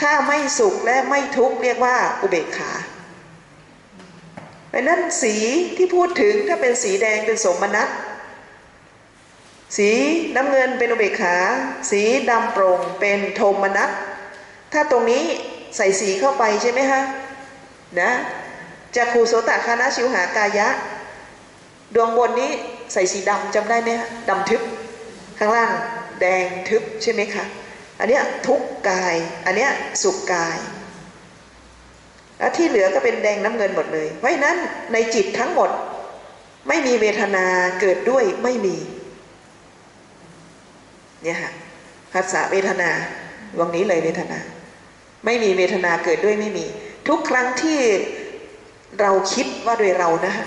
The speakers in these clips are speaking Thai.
ถ้าไม่สุขและไม่ทุกข์เรียกว่าอุเบกขาเพราะนั้นสีที่พูดถึงถ้าเป็นสีแดงเป็นสมนัตสีน้ำเงินเป็นอุเบกขา สีดำโปร่งเป็นโทมนัตถ้าตรงนี้ใส่สีเข้าไปใช่ไหมฮะนะจากขูโสตคานาชิวหากายะ ดวงบนนี้ใส่สีดำจำได้ไหมฮะดำทึบ ข้างล่างแดงทึบใช่ไหมคะ อันเนี้ยทุกกาย อันเนี้ยสุขกาย แล้วที่เหลือก็เป็นแดงน้ำเงินหมดเลย เพราะฉะนั้นในจิตทั้งหมดไม่มีเวทนาเกิดด้วยไม่มีเนี่ยค่ะภาษาเวทนาดวงนี้เลยเวทนา ไม่มีเวทนาเกิดด้วยไม่มี ทุกครั้งที่เราคิดว่าโดยเรานะฮะ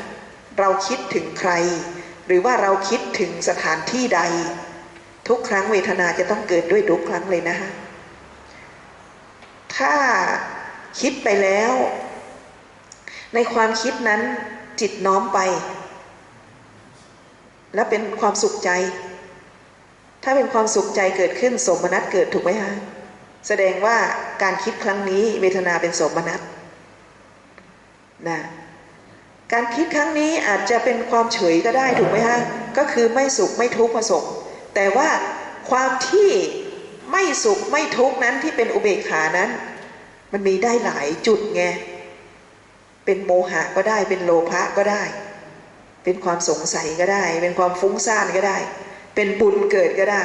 เราคิดถึงใคร หรือว่าเราคิดถึงสถานที่ใด ทุกครั้งเวทนาจะต้องเกิดด้วยทุกครั้งเลยนะฮะถ้าคิดไปแล้ว ในความคิดนั้นจิตน้อมไป และเป็นความสุขใจ ถ้าเป็นความสุขใจเกิดขึ้นสมนัตเกิดถูกไหมฮะแสดงว่าการคิดครั้งนี้เวทนาเป็นสมนัตนะการคิดครั้งนี้อาจจะเป็นความเฉยก็ได้ถูกไหมฮะ ก็คือไม่สุขไม่ทุกข์ผสม แต่ว่าความที่ไม่สุขไม่ทุกข์นั้นที่เป็นอุเบกขานั้น มันมีได้หลายจุดไง เป็นโมหะก็ได้ เป็นโลภะก็ได้ เป็นความสงสัยก็ได้ เป็นความฟุ้งซ่านก็ได้ เป็นบุญเกิดก็ได้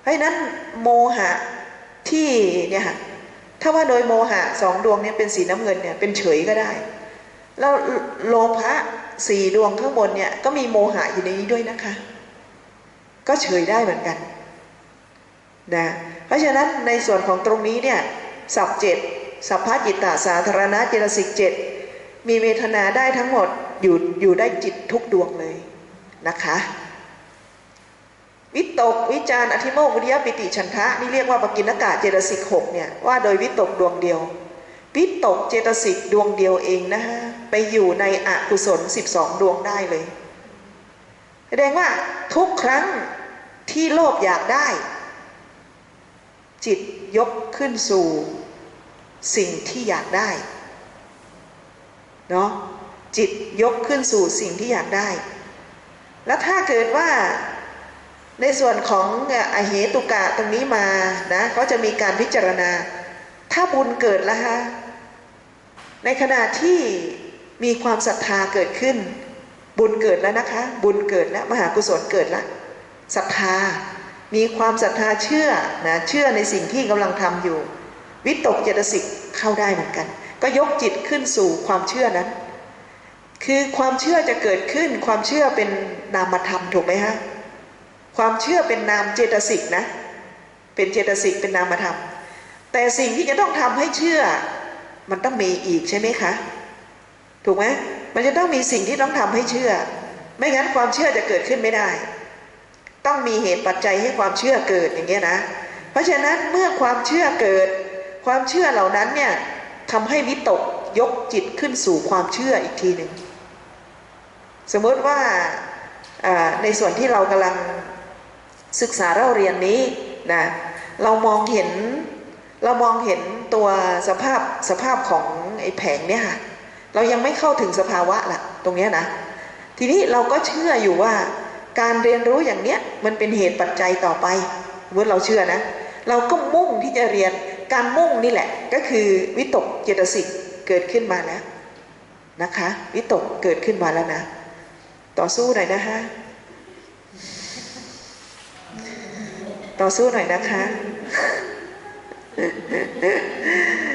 เพราะนั้นโมหะที่เนี่ยค่ะถ้าว่าโดยโมหะสองดวงเนี่ยเป็นสีน้ำเงินเนี่ยเป็นเฉยก็ได้ แล้วโลภะสี่ดวงข้างบนเนี่ยก็มีโมหะอยู่ในนี้ด้วยนะคะ ก็เฉยได้เหมือนกันนะเพราะฉะนั้นในส่วนของตรงนี้เนี่ยสับเจ็ดสัพพจิตตสาธารณะเจตสิกเจ็ดมีเวทนาได้ทั้งหมดอยู่อยู่ได้จิตทุกดวงเลยนะคะวิตกวิจารอธิโมกข์วิริยปิติฉันทะนี่เรียกว่าปกินกะเจตสิกหกเนี่ยว่าโดยวิตกดวงเดียว วิตกเจตสิกดวงเดียวเองนะฮะไปอยู่ในอกุศล 12 ดวงได้เลย ดงว่าทุกครั้งที่โลภอยากได้ จิตยกขึ้นสู่สิ่งที่อยากได้เนาะจิตยกขึ้นสู่สิ่งที่อยากได้ แล้วถ้าเกิดว่าในส่วนของอเหตุกะตรงนี้มานะก็จะมีการพิจารณา ถ้าบุญเกิดแล้วฮะในขณะที่มีความศรัทธาเกิดขึ้น บุญเกิดแล้วนะคะ บุญเกิดแล้ว มหากุศลเกิดแล้วศรัทธา มีความศรัทธาเชื่อนะเชื่อในสิ่งที่กำลังทำอยู่ วิตกเจตสิกเข้าได้เหมือนกัน ก็ยกจิตขึ้นสู่ความเชื่อนั้น คือความเชื่อจะเกิดขึ้น ความเชื่อเป็นนามธรรมถูกไหมฮะความเชื่อเป็นนามเจตสิกนะ เป็นเจตสิกเป็นนามธรรม แต่สิ่งที่จะต้องทำให้เชื่อ มันต้องมีอีกใช่ไหมคะ ถูกไหม มันจะต้องมีสิ่งที่ต้องทำให้เชื่อ ไม่งั้นความเชื่อจะเกิดขึ้นไม่ได้ ต้องมีเหตุปัจจัยให้ความเชื่อเกิดอย่างเงี้ยนะ เพราะฉะนั้นเมื่อความเชื่อเกิด ความเชื่อเหล่านั้นเนี่ยทำให้วิตกยกจิตขึ้นสู่ความเชื่ออีกทีหนึ่งสมมติว่าในส่วนที่เรากำลังศึกษาเราเรียนนี้นะเรามองเห็นเรามองเห็นตัวสภาพสภาพของไอ้แผงเนี่ยค่ะ เรายังไม่เข้าถึงสภาวะละตรงเนี้ยนะ ทีนี้เราก็เชื่ออยู่ว่า การเรียนรู้อย่างเนี้ยมันเป็นเหตุปัจจัยต่อไปเมื่อเราเชื่อนะ เราก็มุ่งที่จะเรียนการมุ่งนี่แหละ ก็คือวิตกเจตสิกเกิดขึ้นมาแล้วนะคะวิตกเกิดขึ้นมาแล้วนะ ต่อสู้หน่อยนะคะต่อสู้หน่อยนะคะ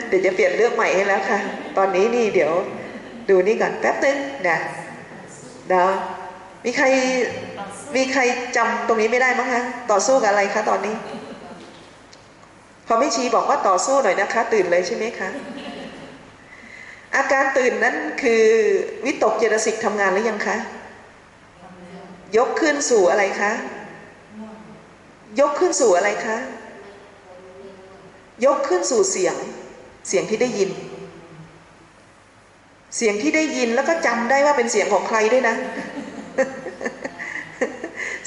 เดี๋ยวจะเปลี่ยนเรื่องใหม่ให้แล้วค่ะ ตอนนี้นี่เดี๋ยว ดูนี่ก่อนแป๊บนึงนะเดี๋ยวมีใครมีใครจำตรงนี้ไม่ได้มั้งคะต่อสู้กับอะไรคะตอนนี้ พอไม่ชี้บอกว่าต่อสู้หน่อยนะคะ ตื่นเลยใช่ไหมคะอาการตื่นนั้นคือวิตกเจตสิกทำงานหรือยังคะ ยกขึ้นสู่อะไรคะ ยกขึ้นสู่อะไรคะ ยกขึ้นสู่เสียง เสียงที่ได้ยิน เสียงที่ได้ยินแล้วก็จำได้ว่าเป็นเสียงของใครด้วยนะ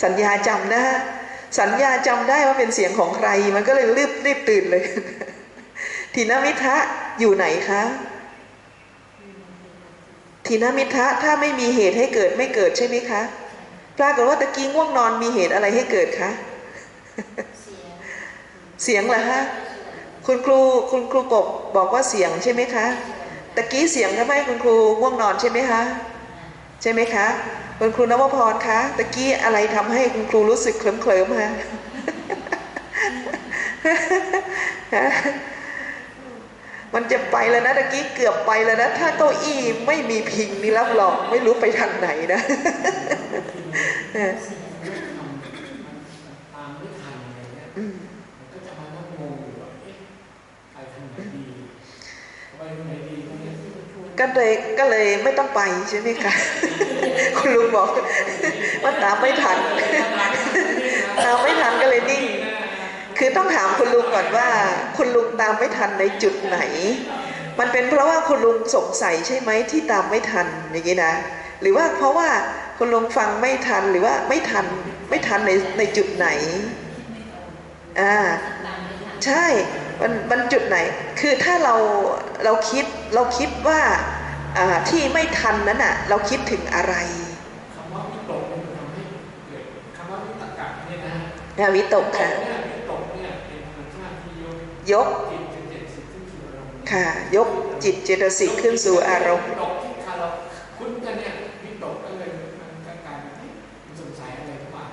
สัญญาจำนะฮะสัญญาจำได้ว่าเป็นเสียงของใคร มันก็เลยรีบรีบตื่นเลยทีนมิทะอยู่ไหนคะทีนมิทะถ้าไม่มีเหตุให้เกิดไม่เกิดใช่ไหมคะปรากฏว่าตะกี้ง่วงนอนมีเหตุอะไรให้เกิดคะเสียงเหรอฮะคุณครูคุณครูกบบอกว่าเสียงใช่ไหมคะ ตะกี้เสียงทำให้คุณครูง่วงนอนใช่ไหมคะ ใช่ไหมคะ คุณครูนวพรคะตะกี้อะไรทำให้คุณครูรู้สึกเคลิ้มเคลิ้มฮะมันจะไปแล้วนะตะกี้เกือบไปแล้วนะ ถ้าเก้าอี้ไม่มีพิงนี่รับรองไม่รู้ไปทางไหนนะ เออ ตามไม่ทันอะไรเงี้ย อืม มันก็จะมานั่งงงอยู่ว่าเอ๊ะไปทางไหนดีไปทางไหนดีตรงเนี้ย ก็เลยก็เลยไม่ต้องไปใช่ไหมคะคุณลุงบอกว่าตามไม่ทันตามไม่ทันก็เลยนิ่ง คือต้องถามคุณลุงก่อนว่า คุณลุงตามไม่ทันในจุดไหน มันเป็นเพราะว่าคุณลุงสงสัยใช่ไหมที่ตามไม่ทันอย่างนี้นะหรือว่าเพราะว่าคุณลุงฟังไม่ทันหรือว่าไม่ทันไม่ทันในในจุดไหนอ่าใช่ มันมันจุดไหน คือถ้าเราเราคิดเราคิดว่าอ่าที่ไม่ทันนั้นอะเราคิดถึงอะไรคำว่าวิตกมันทำให้เกิดคำว่าวิตกะเนี่ยนะอ่าวิตกตกค่ะเนี่ยวิตกเนี่ยเป็นธรรมชาติที่ยกยกจิตเป็นเจ็ดสิบขึ้นสู่อารมณ์ค่ะยกจิตเจตสิกขึ้นสู่อารมณ์วิตกที่คาเราคุ้นกันเนี่ยวิตกก็เลยมันก็กลายเป็นเอ๊ะมันสงสัยอะไรหรือเปล่า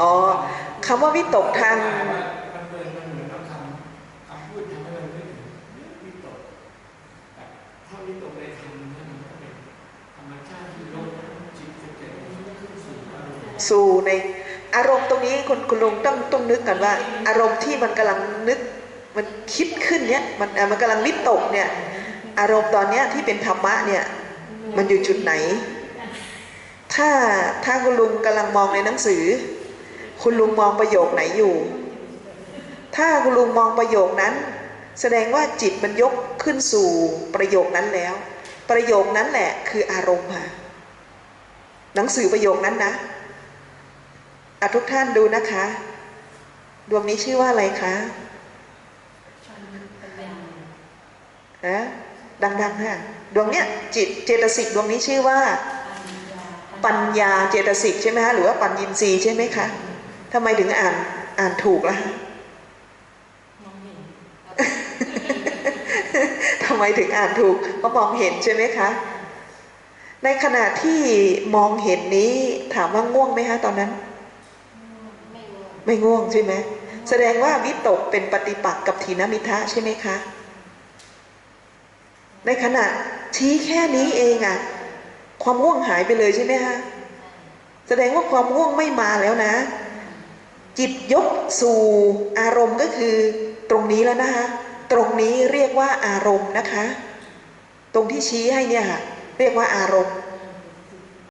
อ๋อคำว่าวิตกทาง มันเหมือนมันเหมือนเราคำคำพูดทำให้เรานึกถึงวิตกแต่ ถ้าวิตกในธรรมนี่นก็เป็นธรรมชาติที่ยกจิตเป็นเจ็ดขึ้นสู่อารมณ์สู่ในอารมณ์ตรงนี้คุณคุณลุงต้องต้องนึกกันว่า อารมณ์ที่มันกำลังนึกมันคิดขึ้นเนี้ยมันมันกำลังวิตกเนี่ยอารมณ์ตอนเนี้ยที่เป็นธรรมะเนี่ยมันอยู่จุดไหน ถ้าถ้าคุณลุงกำลังมองในหนังสือ คุณลุงมองประโยคไหนอยู่ ถ้าคุณลุงมองประโยคนั้น แสดงว่าจิตมันยกขึ้นสู่ประโยคนั้นแล้ว ประโยคนั้นแหละคืออารมณ์ค่ะหนังสือประโยคนั้นนะอะทุกท่านดูนะคะ ดวงนี้ชื่อว่าอะไรคะนะดังๆค่ะดวงเนี้ยจิตเจตสิกดวงนี้ชื่อว่า ปัญญาเจตสิกใช่ไหมคะหรือว่าปัญญินทรีย์ใช่ไหมคะทำไมถึงอ่านอ่านถูกล่ะ ทำ ไมถึงอ่านถูกเพราะมองเห็นใช่ไหมคะ ในขณะที่มองเห็นนี้ถามว่าง่วงไหมคะตอนนั้น ไม่ง่วงใช่ไหมแสดงว่าวิตกเป็นปฏิปักษ์กับทีนมิทะใช่ไหมคะ ในขณะชี้แค่นี้เองอะความง่วงหายไปเลยใช่ไหมคะแสดงว่าความง่วงไม่มาแล้วนะ จิตยกสู่อารมณ์ก็คือตรงนี้แล้วนะคะ ตรงนี้เรียกว่าอารมณ์นะคะ ตรงที่ชี้ให้เนี่ยค่ะเรียกว่าอารมณ์